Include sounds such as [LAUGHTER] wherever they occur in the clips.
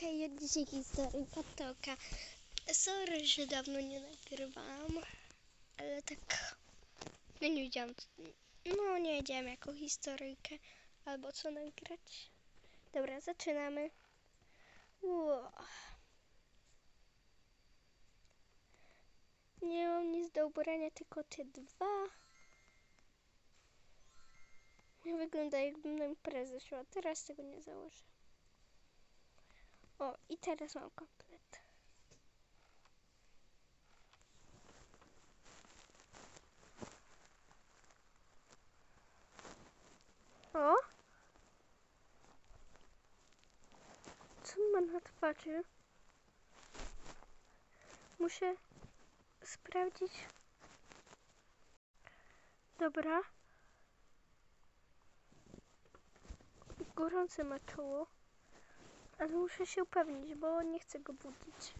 Hej, od dzisiaj historii Patoka. Sorry, że dawno nie nagrywałam, ale tak, no nie wiedziałam, no nie wiedziałam jaką historyjkę albo co nagrać. Dobra, zaczynamy. Wow. Nie mam nic do ubrania, tylko te dwa. Wygląda jakbym na imprezę szła. Teraz tego nie założę. O, i teraz mam komplet. O! Co ma na twarzy? Muszę sprawdzić. Dobra. Gorące ma czoło. Ale muszę się upewnić, bo nie chcę go budzić.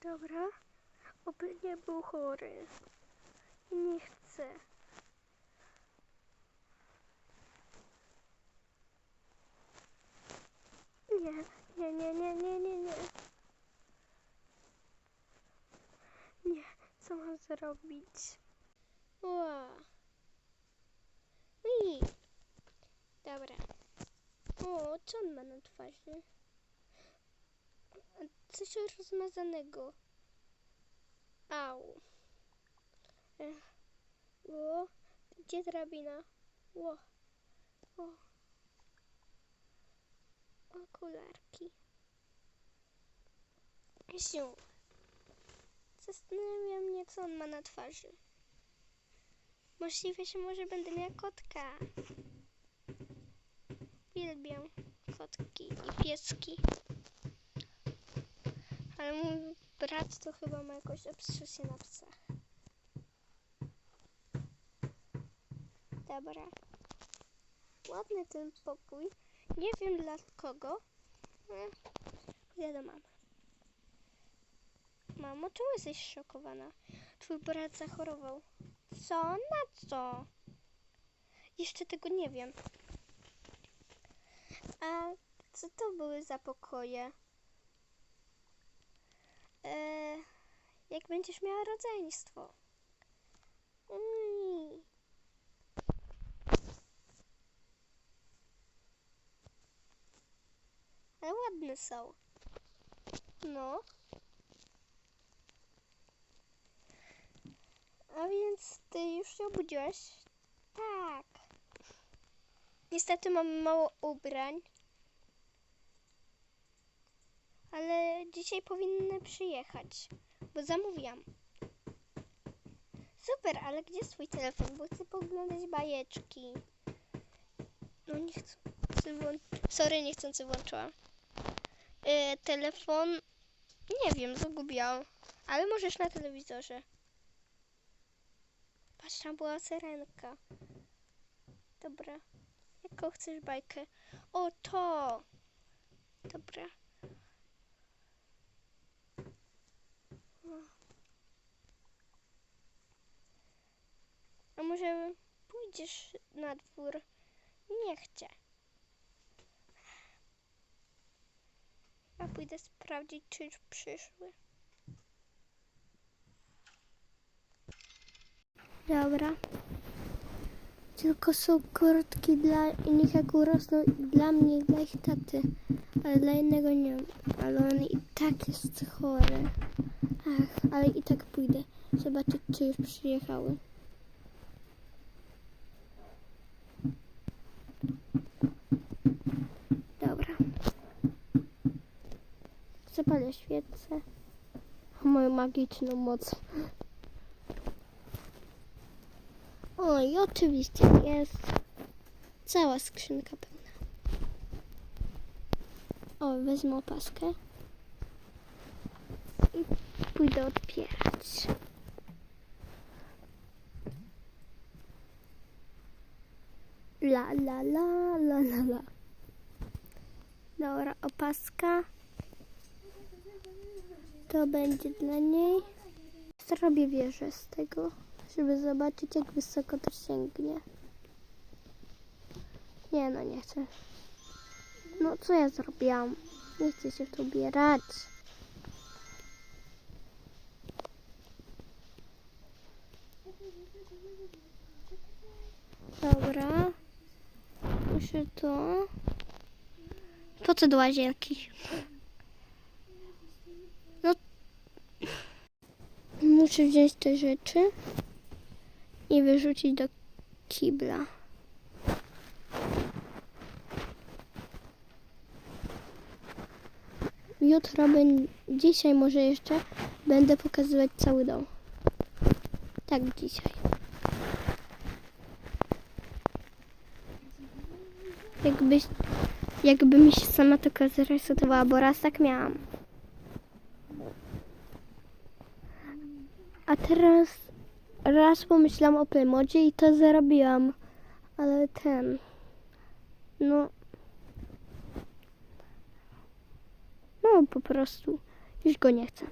Dobra. Oby nie był chory. Nie chcę. Nie, nie, nie, nie, nie, nie, nie. Nie, co mam zrobić? Wow. I. Dobra. O, co on ma na twarzy? Coś rozmazanego. Au. Ech. O, gdzie drabina? O. O. Okularki. Siu. Zastanawia mnie, co on ma na twarzy. Możliwe, że może będę miała kotka. Uwielbiam kotki i pieski. Ale mój brat to chyba ma jakąś obsesję na psach. Dobra. Ładny ten pokój. Nie wiem dla kogo. Idę do mamy. Mamo, czemu jesteś szokowana? Twój brat zachorował. Co? Na co? Jeszcze tego nie wiem. A co to były za pokoje? Eee, jak będziesz miała rodzeństwo. Ui. Ale ładne są. No. A więc ty już się obudziłaś? Tak. Niestety mam mało ubrań. Ale dzisiaj powinny przyjechać, bo zamówiłam. Super, ale gdzie jest twój telefon? Bo chcę poglądać bajeczki. No nie chcę. Sorry, niechcący włączyłam. E, telefon. Nie wiem, zagubiłam. Ale możesz na telewizorze. Patrz, tam była syrenka. Dobra. Jaką chcesz bajkę? O, to! Dobra. A może pójdziesz na dwór? Nie chcę. Ja pójdę sprawdzić, czy już przyszły. Dobra. Tylko są kurtki dla innych jak urosną dla mnie i dla ich taty. Ale dla innego nie wiem. Ale on i tak jest chory. Ach, ale i tak pójdę. Zobaczyć, czy już przyjechały. Dobra. Zapalę świecę. Moją magiczną moc. Oj, oczywiście jest cała skrzynka pełna. O, wezmę opaskę i pójdę otwierać. La la la la la la. Dobra, opaska. To będzie dla niej. Zrobię wieżę z tego. Żeby zobaczyć, jak wysoko to sięgnie. Nie no, nie chcę. No, co ja zrobiłam? Nie chcę się w to ubierać. Dobra. Muszę to. Po co do łazienki? No. Muszę wziąć te rzeczy i wyrzucić do kibla. Jutro, ben... dzisiaj może jeszcze będę pokazywać cały dom. Tak dzisiaj. Jakbyś, jakby mi się sama tylko zresetowała, bo raz tak miałam. A teraz raz pomyślałam o Playmodzie i to zarobiłam. Ale ten... No... No po prostu już go nie chcę.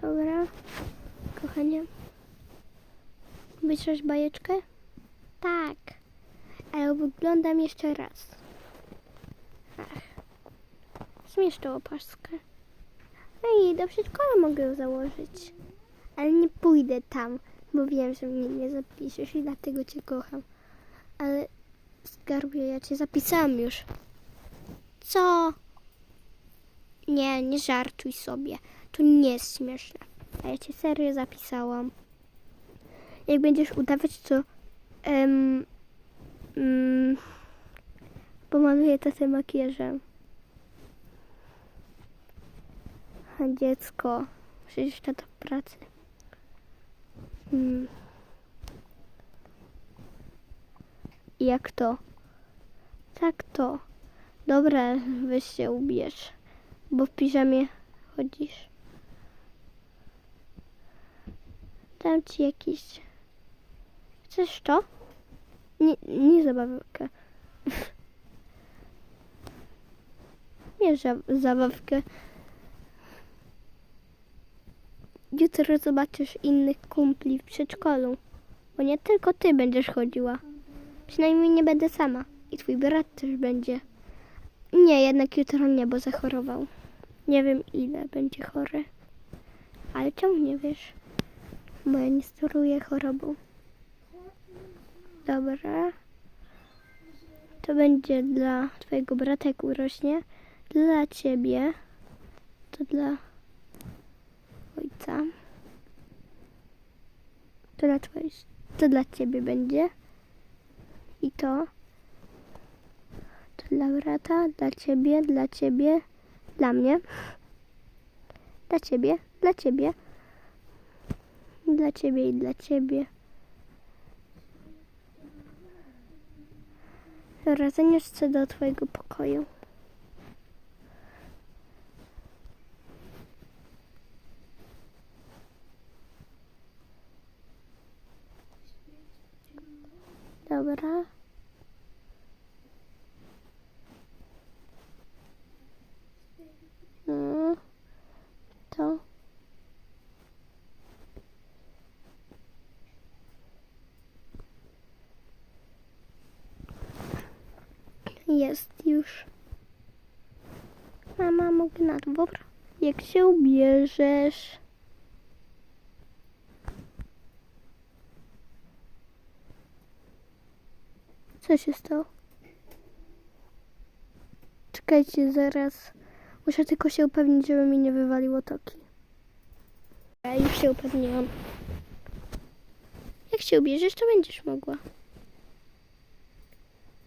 Dobra, kochanie. Wytrzesz bajeczkę? Tak, ale wyglądam jeszcze raz. Ach, zmieszczę opaskę. No i do przedszkola mogę ją założyć. Ale nie pójdę tam, bo wiem, że mnie nie zapiszesz i dlatego cię kocham. Ale skarbie, ja cię zapisałam już. Co? Nie, nie żartuj sobie. To nie jest śmieszne. A ja cię serio zapisałam. Jak będziesz udawać, to em, mm, pomaluję tatę makijażem. A dziecko, przecież tata w pracy. Mm. Jak to? Tak to. Dobra, weź się ubierz, bo w piżamie chodzisz. Dam ci jakiś... Chcesz to? Nie, nie zabawkę. [LAUGHS] Nie za- zabawkę. Jutro zobaczysz innych kumpli w przedszkolu. Bo nie tylko ty będziesz chodziła. Przynajmniej nie będę sama. I twój brat też będzie. Nie, jednak jutro nie, bo zachorował. Nie wiem ile będzie chory. Ale czemu nie wiesz? Bo ja nie steruję chorobą. Dobra. To będzie dla twojego brata, jak urośnie. Dla ciebie. To dla ojca. To dla twojej... To dla ciebie będzie. I to. To dla brata, dla ciebie, dla ciebie, dla mnie. Dla ciebie, dla ciebie. Dla ciebie i dla ciebie. Zaniesz co do twojego pokoju. Dobra. No, to. Jest już. Mama, mogę na dwór? Jak się ubierzesz? Co się stało? Czekajcie, zaraz. Muszę tylko się upewnić, żeby mi nie wywaliło toki. Ja już się upewniłam. Jak się ubierzesz, to będziesz mogła.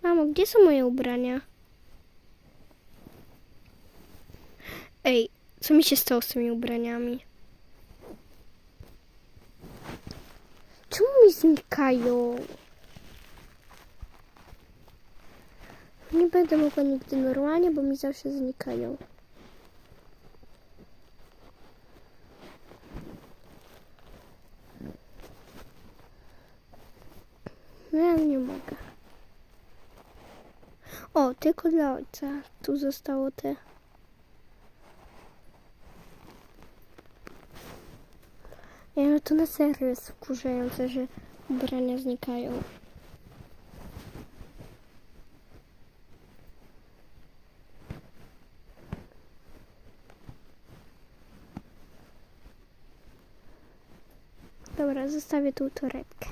Mamo, gdzie są moje ubrania? Ej, co mi się stało z tymi ubraniami? Czemu mi znikają? Nie będę mogła nigdy normalnie, bo mi zawsze znikają. No ja nie mogę. O, tylko dla ojca. Tu zostało te. Ja to na serio jest wkurzające, że ubrania znikają. Dobra, zostawię tu torebkę.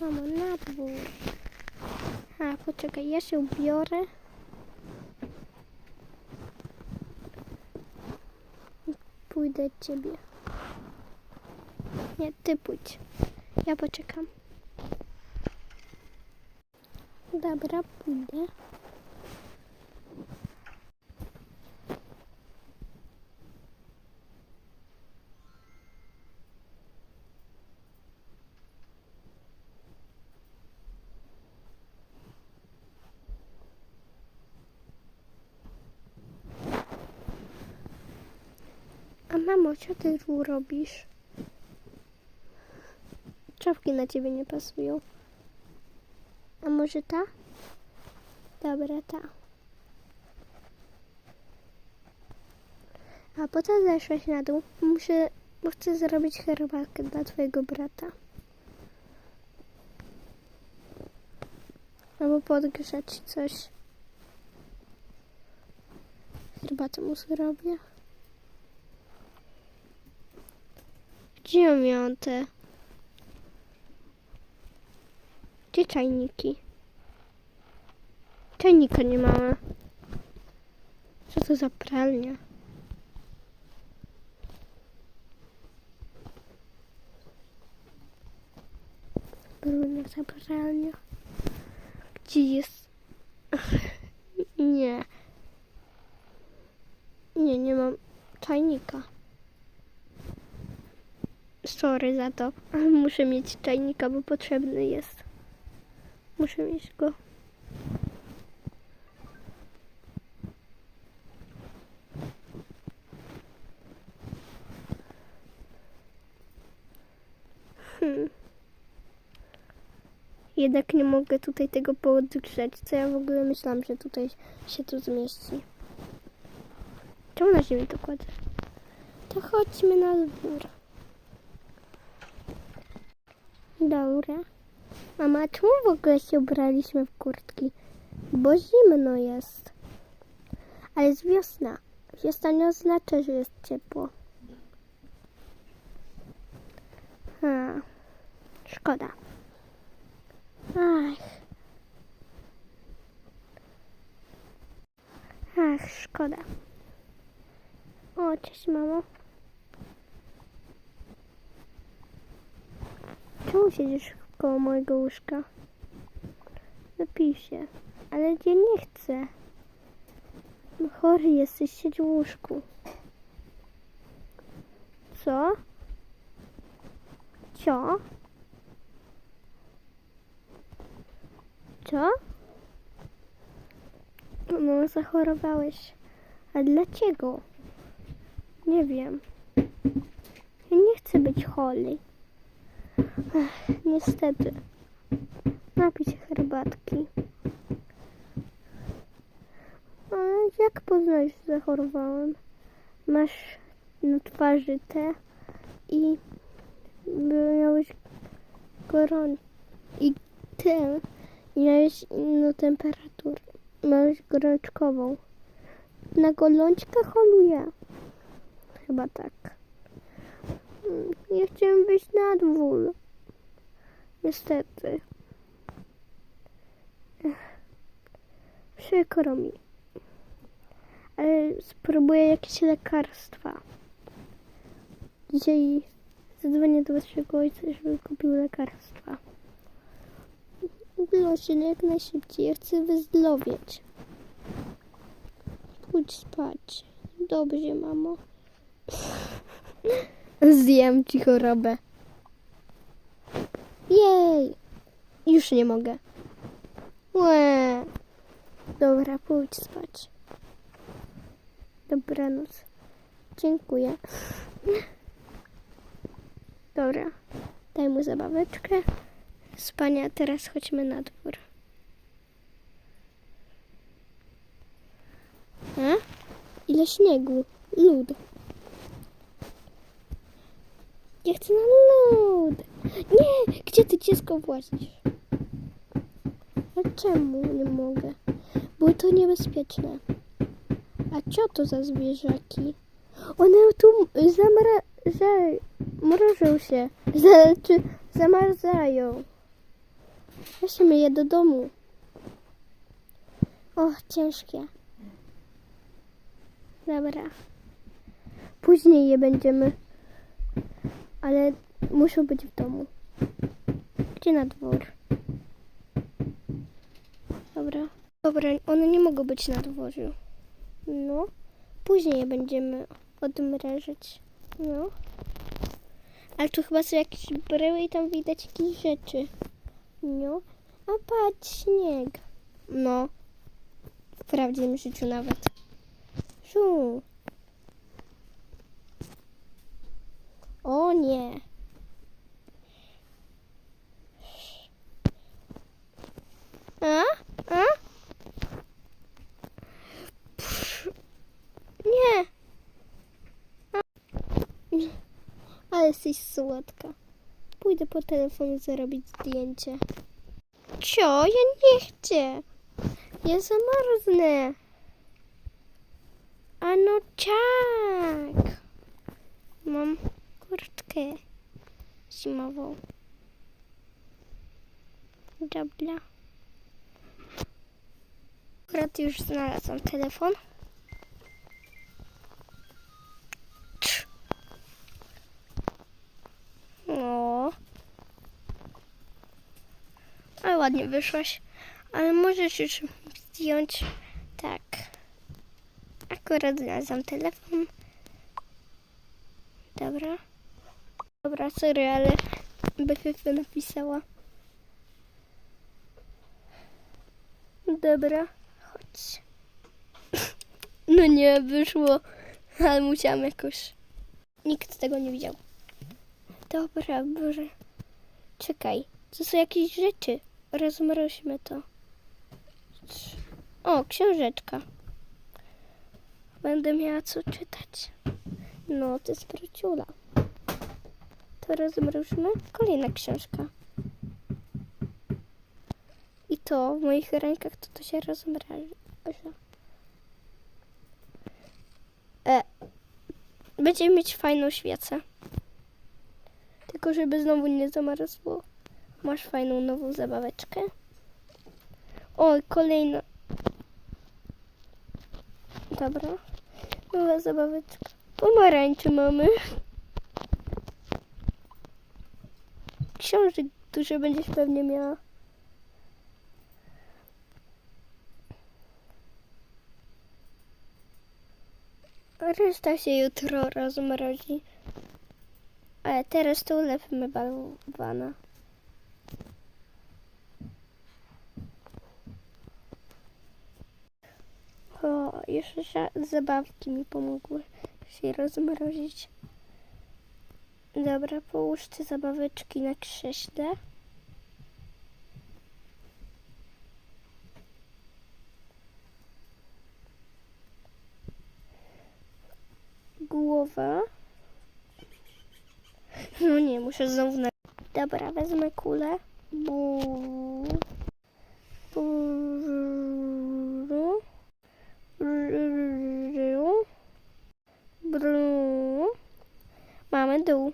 Mamo, na dwór. A, poczekaj, ja się ubiorę. I Pójdę ciebie. Nie, ty pójdź. Ja poczekam. Dobra, pójdę. A mamo, co ty tu robisz? Czapki na ciebie nie pasują. A może ta? Dobra, ta. A potem zeszłaś na dół. Muszę, bo chcę zrobić herbatkę dla twojego brata. Albo podgrzać coś. Herbatę mu zrobię. Gdzie miał te? Gdzie czajniki? Czajnika nie mamy. Co to za pralnia? Brunek za pralnia. Gdzie jest? [LAUGHS] Nie. Nie, nie mam czajnika. Sorry za to. Muszę mieć czajnika, bo potrzebny jest. Muszę mieć go. Hmm. Jednak nie mogę tutaj tego podgrzać. Co ja w ogóle myślałam, że tutaj się tu zmieści. Czemu na ziemi to kładę? To chodźmy na dwór. Dobra. Mama, czemu w ogóle się ubraliśmy w kurtki? Bo zimno jest. Ale jest wiosna. Wiosna nie oznacza, że jest ciepło. Ha. Szkoda. Ach. Ach, szkoda. O, cześć mamo. Czemu siedzisz koło mojego łóżka? Napij się. Ale ja nie chcę. No chory jesteś, siedź w łóżku. Co? Co? Co? No, zachorowałeś. A dlaczego? Nie wiem. Ja nie chcę być chory. Ech, niestety. Napij się herbatki. Ale jak poznać, że zachorowałem? Masz na twarzy te i miałeś gorąco i ten i miałeś inną temperaturę. Miałeś gorączkową. Na golączkę choluję. Chyba tak. Ja chciałem wyjść na dwór. Niestety. Przykro mi. Ale spróbuję jakieś lekarstwa. Dzisiaj zadzwonię do waszego ojca, żeby kupił lekarstwa. Proszę, no jak najszybciej. Ja chcę wyzdrowieć. Pójdź spać. Dobrze, mamo. [LAUGHS] Zjem ci chorobę. Jej! Już nie mogę. Łe. Dobra, pójdź spać. Dobranoc. Dziękuję. Dobra, daj mu zabaweczkę. Spania, teraz chodźmy na dwór. A? Ile śniegu? Lud. Ja chcę na lód. Nie, gdzie ty dziecko włazisz? A czemu nie mogę? Bo to niebezpieczne. A co to za zwierzaki? One tu zamra... Za... mrożą się. [LAUGHS] Znaczy zamarzają. Weźmy je do domu. O, ciężkie. Dobra. Później je będziemy. Ale muszą być w domu. Gdzie na dwór? Dobra. Dobra, one nie mogą być na dworzu. No. Później je będziemy odmrażać. No. Ale tu chyba są jakieś bryły i tam widać jakieś rzeczy. No. A patrz, śnieg. No. W prawdziwym życiu nawet. Żu. O nie. A? A? Pff. Nie. A. Ale jesteś słodka. Pójdę po telefon zrobić zdjęcie. Cio, ja nie chcę. Ja zamarznę. A no tak. Mam kurtkę zimową. Dobra. Akurat już znalazłam telefon. Cz. O. Ale ładnie wyszłaś. Ale możesz już zdjąć. Tak. Akurat znalazłam telefon. Dobra. Dobra, sorry, ale BFF napisała. Dobra, chodź. [LAUGHS] No nie, wyszło. Ale musiałam jakoś. Nikt tego nie widział. Dobra, Boże. Czekaj, to są jakieś rzeczy. Rozmroźmy to. O, książeczka. Będę miała co czytać. No, to jest prociula. To rozmrożmy. Kolejna książka. I to w moich rękach to, to się rozmraża. E, będziemy mieć fajną świecę. Tylko żeby znowu nie zamarzło. Masz fajną nową zabaweczkę. Oj, kolejna. Dobra. Nowa zabaweczka. Pomarańcze mamy. Książek dużo będziesz pewnie miała. Reszta się jutro rozmrozi. Ale teraz to ulepmy bałwana. O, jeszcze za- zabawki mi pomogły się rozmrozić. Dobra, połóż te zabaweczki na krześle. Głowa. No nie, muszę znowu na... Dobra, wezmę kulę. Bu... Bu... Bru. Bru. Mamy dół.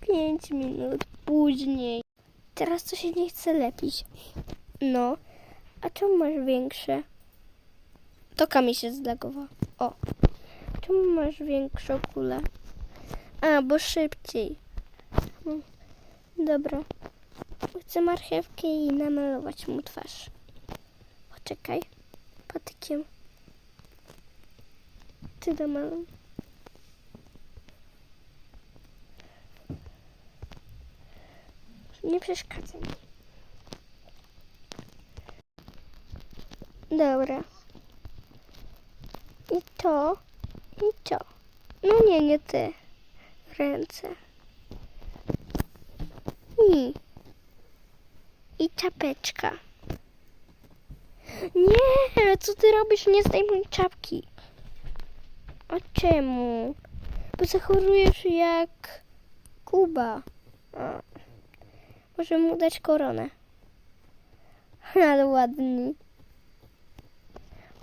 Pięć minut później. Teraz to się nie chce lepić. No. A czemu masz większe? Toka mi się zlagowała. O. Czemu masz większą kulę? A, bo szybciej. Hmm. Dobra. Chcę marchewkę i namalować mu twarz. Poczekaj. Patykiem. Ty namaluj. Nie przeszkadzaj mi. Dobra. I to. I to. No nie, nie ty. Ręce. I. czapeczka. Nie, co ty robisz? Nie zdejmuj czapki. A czemu? Bo zachorujesz jak Kuba. A. Może mu dać koronę. [LAUGHS] Ale ładny.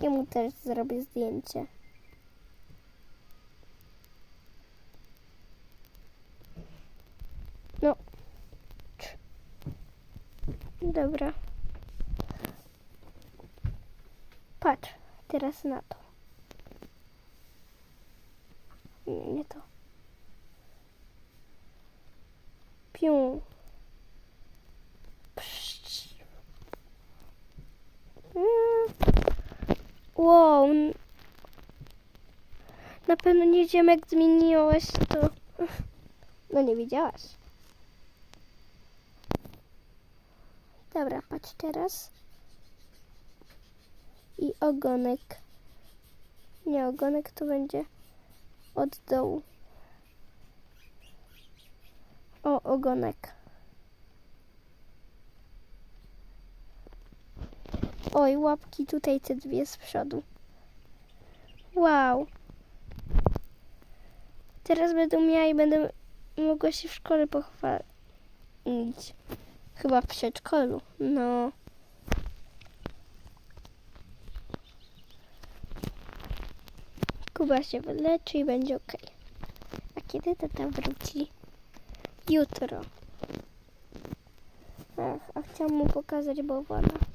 Ja mu też zrobię zdjęcie. No. Dobra. Patrz, teraz na to. Nie, nie to. Piu. Psz. Mm. Wow. Na pewno nie wiedziałem jak zmieniłaś to. [LAUGHS] No nie wiedziałaś. Dobra, patrz teraz. I ogonek. Nie, ogonek to będzie od dołu. O, ogonek. Oj, łapki tutaj te dwie z przodu. Wow. Teraz będę miała i będę mogła się w szkole pochwalić. Chyba w przedszkolu. No. Kuba się wyleczy i będzie ok. A kiedy tata wróci? Jutro. Ach, a chciałam mu pokazać bałwana.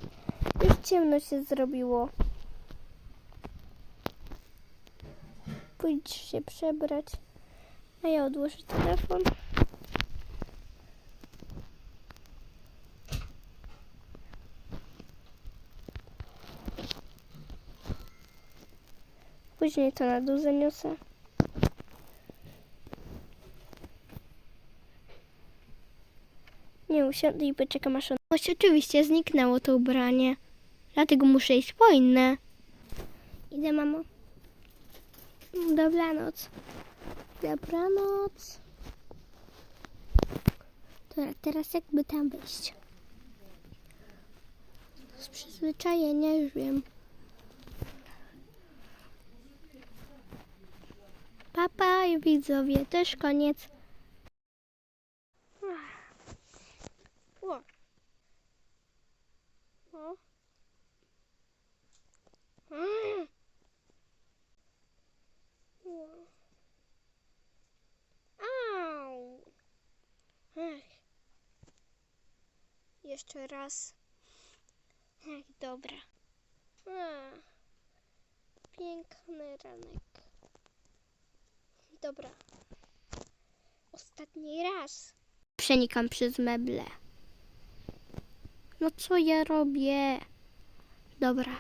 Ciemno się zrobiło. Pójdź się przebrać. A ja odłożę telefon. Później to na dół zaniosę. Nie usiądę i poczekam aż on... Choć oczywiście zniknęło to ubranie. Dlatego muszę iść po inne. Idę, mamo. Dobranoc. Dobranoc. Dobra, teraz jakby tam wejść. Z przyzwyczajenia już wiem. Papa i widzowie, też koniec. O. O. Jeszcze raz. Ech, dobra. A. Piękny ranek. Dobra. Ostatni raz. Przenikam przez meble. No co ja robię? Dobra.